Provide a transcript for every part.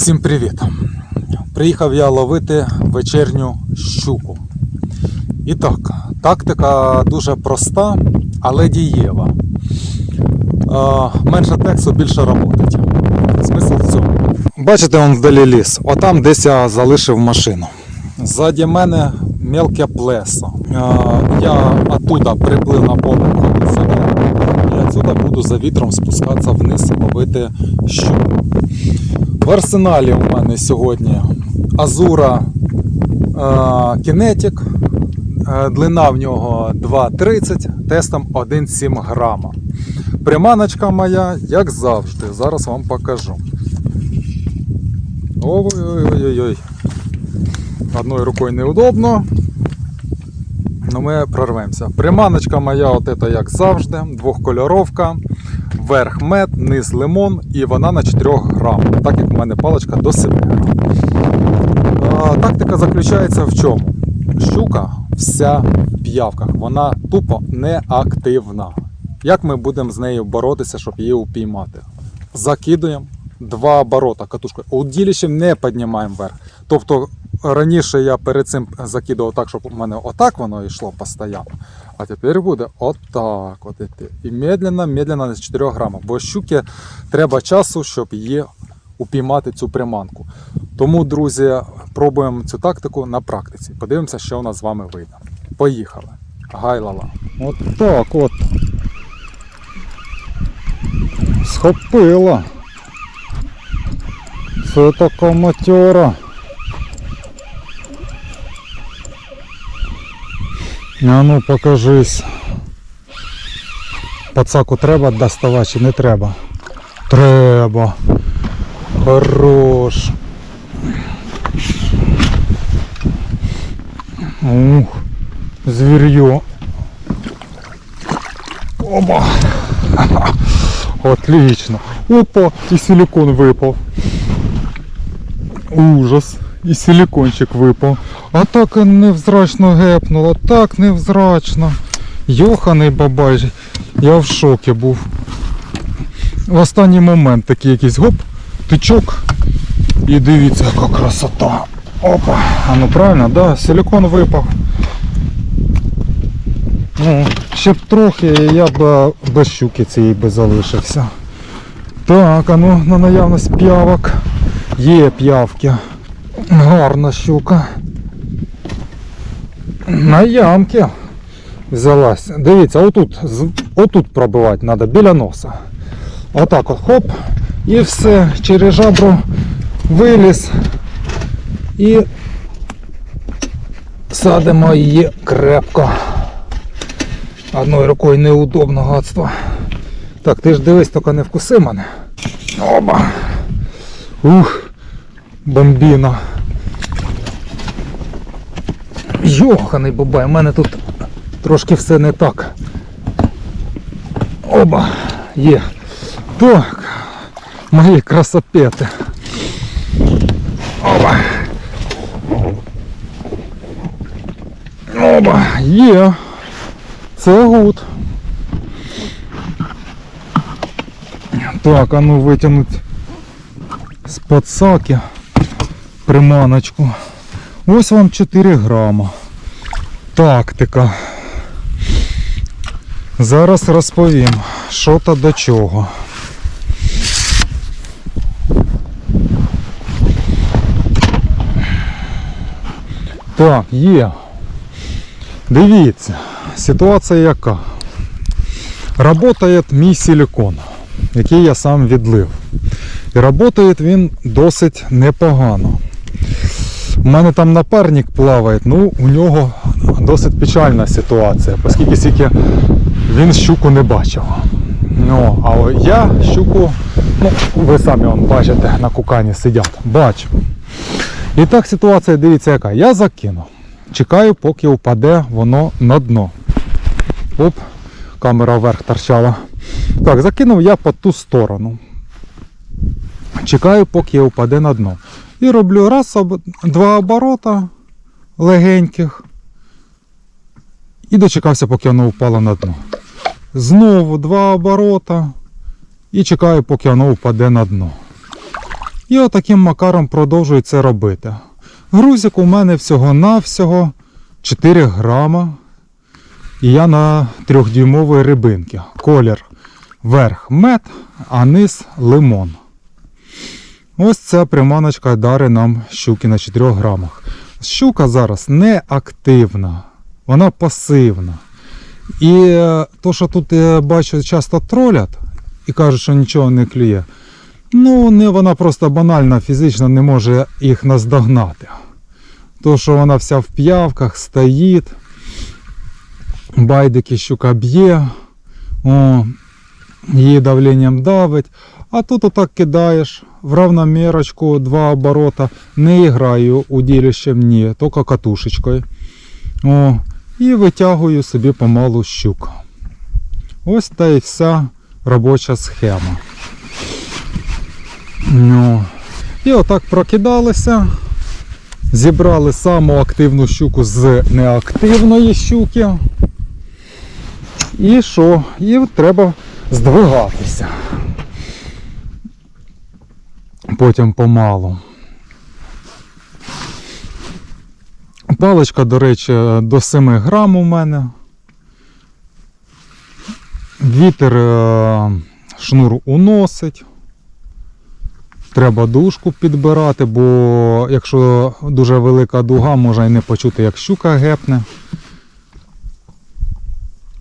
Всім привіт! Приїхав я ловити вечірню щуку. І так, тактика дуже проста, але дієва. Менше тексту, більше роботить. Смисл в цьому. Бачите, он вдалі ліс. Отам десь я залишив машину. Ззаді мене мелке плесо. Я оттуда приплив на ходу сюди. І отсюда буду за вітром спускатися вниз і ловити щуку. В арсеналі у мене сьогодні Азура е, Кінетік. Е, Длина в нього 2,30, тестом 1,7 грама. Приманочка моя, як завжди, зараз вам покажу. Ой-ой-ой-ой. Одною рукою неудобно. Но ми прорвемося. Приманочка моя, от як завжди, двохкольоровка. Верх мед, низ лимон і вона на 4 грам, так як в мене паличка до 7 грам. Тактика заключається в чому? Щука вся в п'явках, вона тупо неактивна. Як ми будемо з нею боротися, щоб її упіймати? Закидуємо два оборота катушкою. Удилищем не піднімаємо вверх. Тобто раніше я перед цим закидував так, щоб у мене отак воно йшло постійно. А тепер буде отак. От іти. І медленно, медленно з 4 грамів. Бо щуки треба часу, щоб її упіймати цю приманку. Тому, друзі, пробуємо цю тактику на практиці. Подивимося, що у нас з вами вийде. Поїхали. Гайлала. От так от. Схопила. Це така матьора. А ну покажись. Пацаку треба доставати чи не треба? Треба. Хорош. Ух, звір'ю. Оба. Отлично. Опа, і силикон випав. Ужас. І силикончик випав. А так невзрачно гепнуло, так невзрачно. Йоханий бабай. Я в шокі був. В останній момент такий якийсь гоп, тичок. І дивіться, яка красота. Опа. А ну правильно, да, силикон випав. Ну, ще б трохи, я б без щуки цієї би залишився. Так, а ну на наявність п'явок. Є п'явки. Гарна щука. На ямки взялась. Дивіться, отут, отут пробивати треба, біля носа. Отак от хоп. І все, через жабру виліз. І садимо її крепко. Одною рукою неудобно гадство. Так, ти ж дивись, тільки не вкуси мене. Оба. Ух, бомбіна. Йоханий бабай, у мене тут трошки все не так. Оба, є. Так, мої красопети. Оба. Оба, є. Це гуд. Так, а ну витягнуть з подсаки приманочку. Ось вам 4 грама. Тактика. Зараз розповім, що та до чого. Так, є. Дивіться, ситуація яка. Работає мій силикон, який я сам відлив. І працює він досить непогано. У мене там напарник плаває, ну у нього досить печальна ситуація, оскільки скільки він щуку не бачив. Ну, а я щуку, ну, ви самі вон, бачите, на кукані сидять, бачу. І так ситуація, дивіться яка. Я закину. Чекаю, поки впаде воно на дно. Оп, камера вверх торчала. Так, закинув я по ту сторону. Чекаю, поки впаде на дно. І роблю раз, два оборота легеньких. І дочекався, поки воно впало на дно. Знову два оборота. І чекаю, поки воно впаде на дно. І отаким макаром продовжую це робити. Грузик у мене всього-навсього 4 грама. І я на трьохдюймовій рибинки. Колір верх мед, а низ лимон. Ось ця приманочка дари нам щуки на 4 грамах. Щука зараз не активна, вона пасивна. І е, то, що тут я бачу, часто тролять і кажуть, що нічого не клює. Ну, не вона просто банально фізично не може їх наздогнати. То, що вона вся в п'явках стоїть, байдики щука б'є, її давленням давить. А тут отак кидаєш в равномірочку, два оборота. Не граю удилищем, ні, тільки катушечкою. О, і витягую собі помалу щук. Ось та і вся робоча схема. Ну, і отак прокидалися. Зібрали саму активну щуку з неактивної щуки. І що? І треба здвигатися. Потім помалу. Паличка, до речі, до 7 грам у мене. Вітер е, шнур уносить. Треба дужку підбирати, бо якщо дуже велика дуга, можна і не почути, як щука гепне.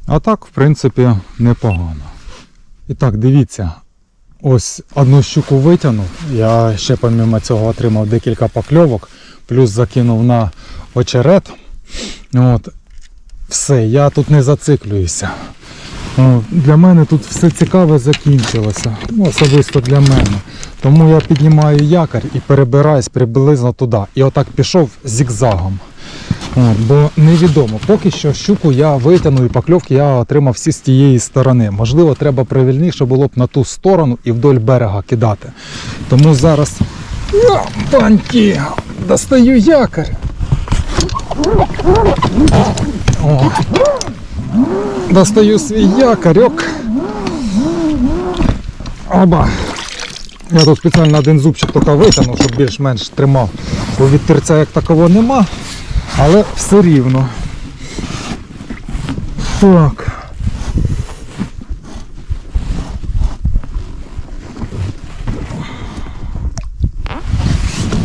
А так, в принципі, непогано. І так, дивіться, ось одну щуку витягнув. Я ще помимо цього отримав декілька покльовок, плюс закинув на очерет. От. Все, я тут не зациклююся. Для мене тут все цікаве закінчилося. Ну, особисто для мене. Тому я піднімаю якорь і перебираюсь приблизно туди. І отак пішов зігзагом. Бо невідомо. Поки що щуку я витягнув і покльовки я отримав всі з тієї сторони. Можливо, треба правильніше було б на ту сторону і вдоль берега кидати. Тому зараз. Баньки! Достаю якорь. О. Достаю свій якорьок. Оба. Я тут спеціально один зубчик тільки витягнув, щоб більш-менш тримав. Бо вітерця як такого нема, але все рівно. Так.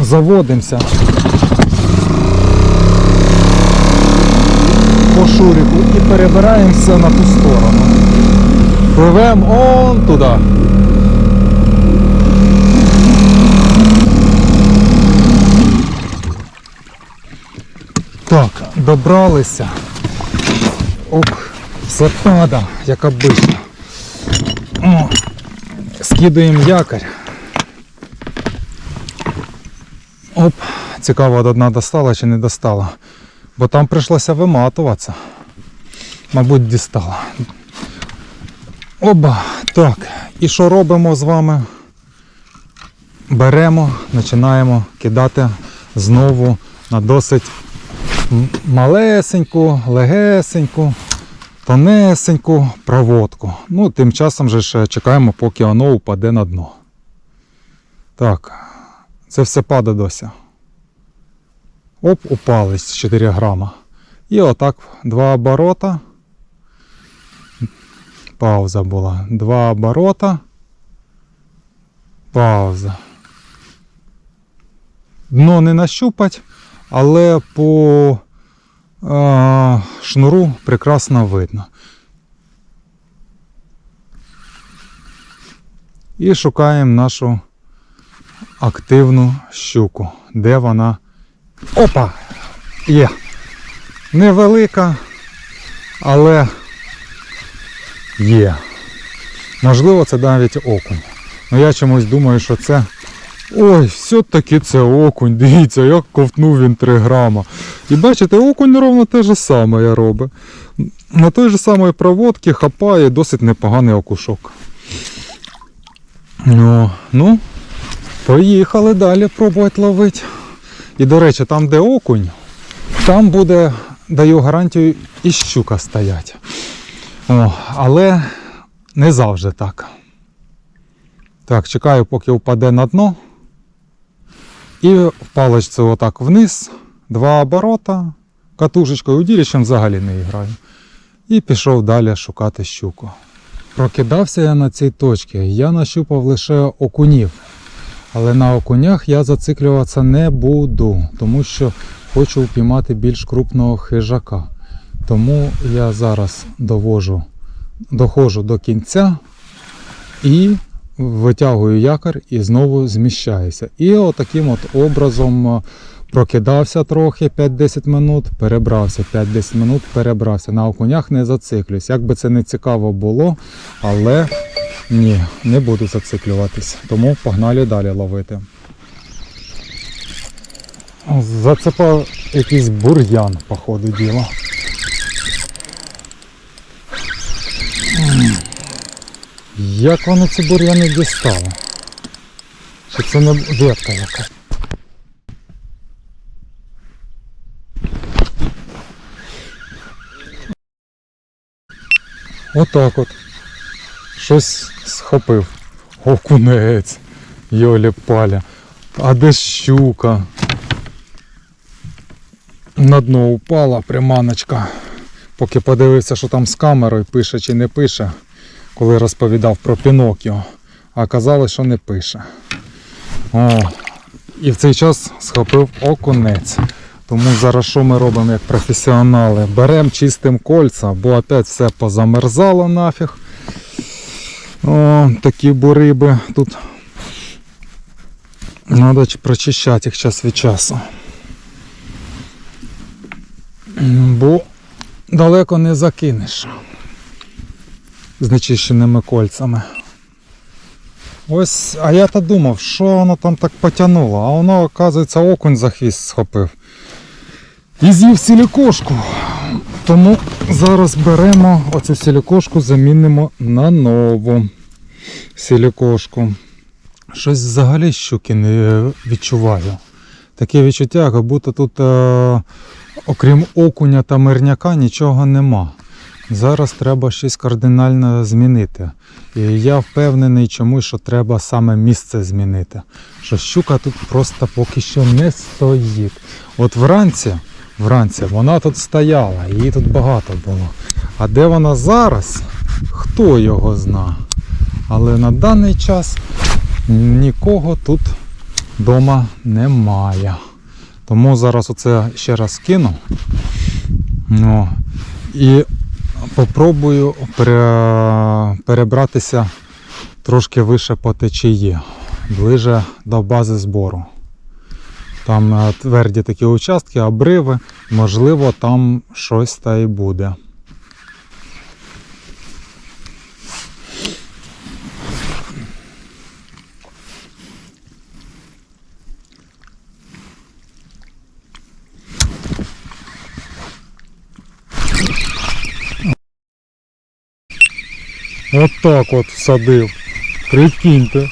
Заводимося. по шурику і перебираємося на ту сторону. Пливемо он туди. Так, добралися. Оп, сапада, як обично. О, скидаємо якорь. Оп, цікаво, одна достала чи не достала. Бо там прийшлося виматуватися. Мабуть, дістала. Оба. Так. І що робимо з вами? Беремо, починаємо кидати знову на досить малесеньку, легесеньку, тонесеньку проводку. Ну, тим часом же ще чекаємо, поки воно упаде на дно. Так, це все падає дося. Оп, упали з 4 грама. І отак два оборота. Пауза була. Два оборота. Пауза. Дно не нащупать, але по е, шнуру прекрасно видно. І шукаємо нашу активну щуку. Де вона? Опа! Є. Невелика, але є. Можливо, це навіть окунь. Ну я чомусь думаю, що це. Ой, все-таки це окунь. Дивіться, як ковтнув він 3 грама. І бачите, окунь ровно те ж саме я робить. На той же самої проводці хапає досить непоганий окушок. Ну, ну, поїхали далі пробувати ловити. І, до речі, там, де окунь, там буде, даю гарантію, і щука стоять. О, але не завжди так. Так, чекаю, поки впаде на дно. І в паличці отак вниз, два оборота, катушечкою уділищем взагалі не граю. І пішов далі шукати щуку. Прокидався я на цій точці. Я нащупав лише окунів. Але на окунях я зациклюватися не буду, тому що хочу впіймати більш крупного хижака. Тому я зараз довожу, доходжу до кінця і витягую якор і знову зміщаюся. І отаким от образом е, прокидався трохи 5-10 минут, перебрався 5-10 минут, перебрався. На окунях не зациклююсь. Як би це не цікаво було, але ні, не буду зациклюватись. Тому погнали далі ловити. Зацепав якийсь бур'ян, по ходу діла. Як вони ці бур'яни дістали? Чи це не ветка яка? Отак от. Щось схопив. Окунець. Йолі паля. А де щука? На дно упала приманочка. Поки подивився, що там з камерою пише чи не пише, коли розповідав про Пінокіо. А оказалось, що не пише. О, і в цей час схопив окунець. Тому зараз що ми робимо як професіонали? Беремо чистим кольця, бо опять все позамерзало нафіг. Такі буриби тут. Треба прочищати їх час від часу. Бо далеко не закинеш з нечищеними кольцями. Ось, а я то думав, що воно там так потягнуло, а воно, оказується, окунь за хвіст схопив. І з'їв сілікошку. Тому зараз беремо оцю сілікошку, замінимо на нову сілікошку. Щось взагалі щуки не відчуваю. Таке відчуття, як будто тут, е, окрім окуня та мирняка, нічого нема. Зараз треба щось кардинально змінити. І я впевнений чомусь, що треба саме місце змінити. Що щука тут просто поки що не стоїть. От вранці, вранці вона тут стояла, її тут багато було. А де вона зараз? Хто його зна. Але на даний час нікого тут вдома немає. Тому зараз оце ще раз кину. Ну, і попробую перебратися трошки вище по течії, ближе до бази збору. Там е, тверді такі участки, обриви, можливо, там щось та й буде. От так от всадив. Прикиньте.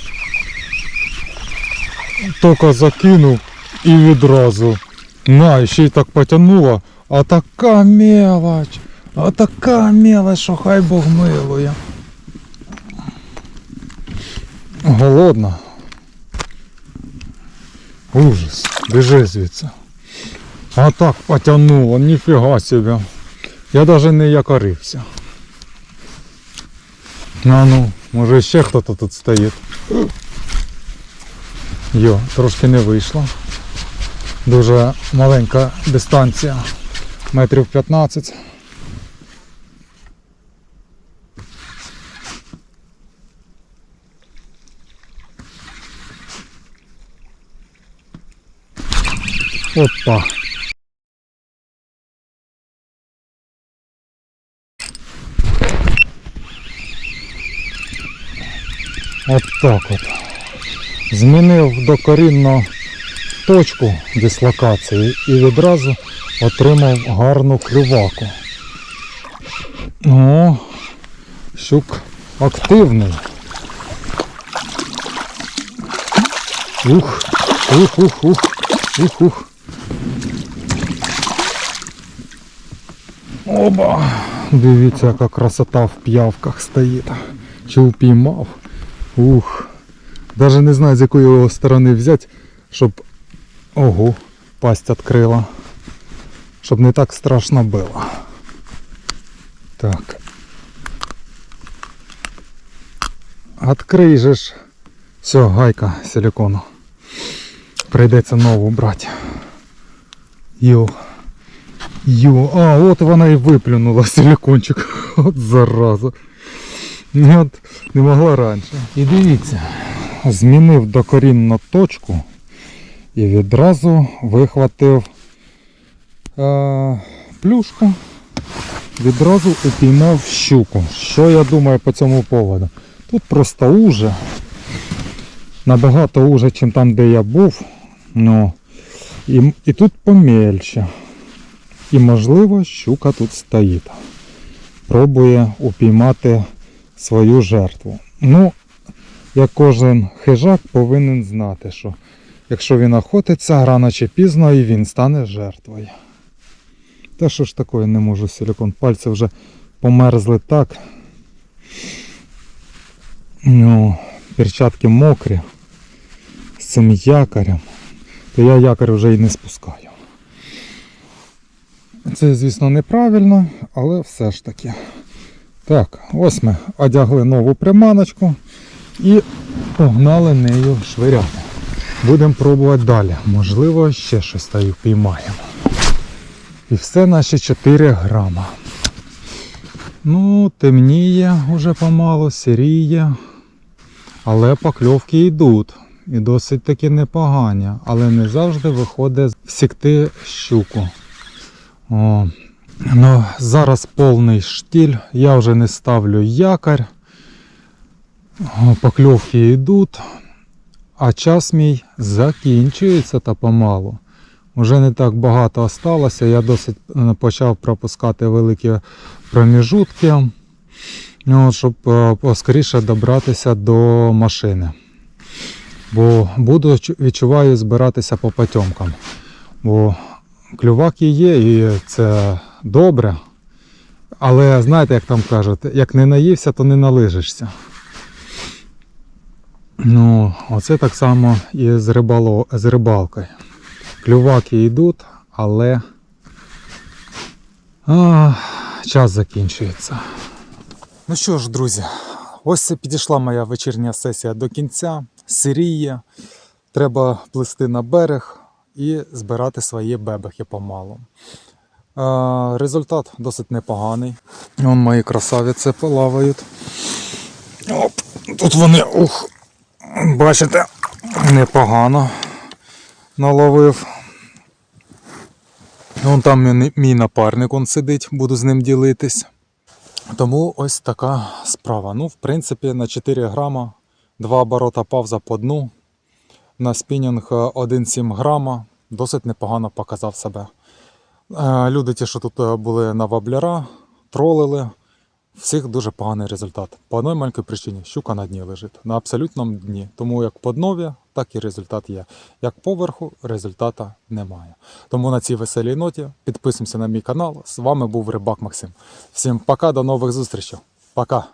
Тільки закинув і відразу. На, ще й так потягнуло. А така мелоч. А така мелоч, що хай Бог милує. Голодна. Ужас. Біжи звідси. А так потягнуло, ніфіга себе. Я навіть не якорився. А ну, може ще хтось тут стоїть. Йо, трошки не вийшло. Дуже маленька дистанція. Метрів 15. Опа. От так от. Змінив докорінно точку дислокації і відразу отримав гарну клюваку. О, щук активний. Ух, ух, ух, ух, ух, ух. Оба! Дивіться, яка красота в п'явках стоїть. Чи упіймав? Ух. Даже не знаю, з якої його сторони взяти, щоб Ого, пасть відкрила. Щоб не так страшно було. Так. Открий же ж. Все, гайка силикону. Прийдеться нову брати. Йо. Йо, а, от вона і виплюнула силикончик. От зараза. Ні, От не могла раніше. І дивіться, змінив докорінно точку і відразу вихватив е, плюшку. Відразу упіймав щуку. Що я думаю по цьому поводу? Тут просто уже. Набагато уже, ніж там, де я був. Ну, і, і тут помельче. І можливо щука тут стоїть. Пробує упіймати свою жертву. Ну, як кожен хижак повинен знати, що якщо він охотиться, рано чи пізно і він стане жертвою. Та що ж такое не можу силикон. Пальці вже померзли так. Ну, перчатки мокрі. З цим якорем. То я якорь вже і не спускаю. Це, звісно, неправильно, але все ж таки. Так, ось ми одягли нову приманочку і погнали нею швиряти. Будемо пробувати далі. Можливо, ще щось та й впіймаємо. І все наші 4 грама. Ну, темніє уже помало, сіріє. Але покльовки йдуть. І досить таки непогані. Але не завжди виходить всікти щуку. О, ну, зараз повний штіль. Я вже не ставлю якорь. Покльовки йдуть. А час мій закінчується та помалу. Уже не так багато осталося. Я досить е, почав пропускати великі проміжутки, ну, щоб е, поскоріше добратися до машини. Бо буду відчуваю збиратися по потьомкам. Бо клюваки є і це добре. Але знаєте, як там кажуть, як не наївся, то не налижишся. Ну, оце так само і з, рибало, з рибалкою. Клюваки йдуть, але а, час закінчується. Ну що ж, друзі, ось підійшла моя вечірня сесія до кінця. Сиріє. Треба плисти на берег і збирати свої бебехи помалу. Результат досить непоганий. Вон мої красавиці плавають. Оп, тут вони, ух, бачите, непогано наловив. Вон там мій напарник он сидить, буду з ним ділитись. Тому ось така справа. Ну, в принципі, на 4 грама, 2 оборота павза по дну. На спінінг е, 1,7 грама. Досить непогано показав себе. Е, Люди, ті, що тут е, були на вабляра, тролили. Всіх дуже поганий результат. По одній маленькій причині щука на дні лежить, на абсолютному дні. Тому як по днові, так і результат є. Як поверху, результата немає. Тому на цій веселій ноті підписуємося на мій канал. З вами був Рибак Максим. Всім пока, до нових зустрічей. Пока.